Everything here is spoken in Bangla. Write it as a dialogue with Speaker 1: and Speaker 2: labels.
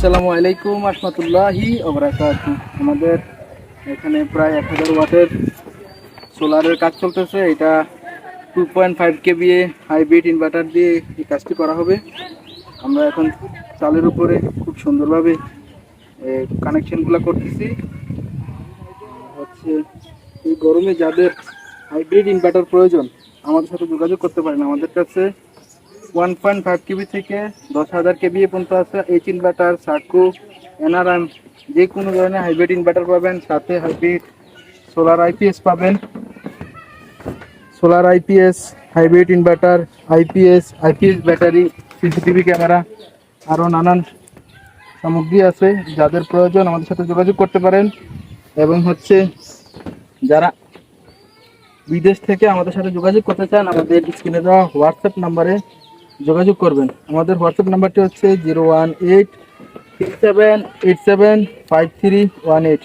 Speaker 1: আসসালামু আলাইকুম রহমতুল্লাহি ওবরাকাত আমাদের এখানে প্রায় এক হাজার ওয়াটের সোলারের কাজ চলতেছে। এটা two point five KVA hybrid inverter দিয়ে এই কাজটি করা হবে। আমরা এখন চালের উপরে খুব সুন্দরভাবে কানেকশনগুলো করতেছি। হচ্ছে এই গরমে যাদের হাইব্রিড ইনভার্টার প্রয়োজন, আমাদের সাথে যোগাযোগ করতে পারেন। আমাদের কাছে ওয়ান পয়েন্ট ফাইভ কেবি থেকে দশ হাজার কেবি পর্যন্ত আছে। এইচ ইনভার্টার সাকু এনআরএম যে কোনো ধরনের হাইব্রিড ইনভার্টার পাবেন, সাথে হাইব্রিড সোলার আইপিএস পাবেন। Solar IPS hybrid inverter IPS IPS battery CCTV camera আরও নানান সামগ্রী আছে। যাদের প্রয়োজন আমাদের সাথে যোগাযোগ করতে পারেন। এবং হচ্ছে যারা বিদেশ থেকে আমাদের সাথে যোগাযোগ করতে চান, আমাদের স্ক্রিনে দেওয়া হোয়াটসঅ্যাপ নাম্বারে যোগাযোগ করবেন। আমাদের হোয়াটসঅ্যাপ নাম্বারটি হচ্ছে zero one eight six seven eight seven five three one eight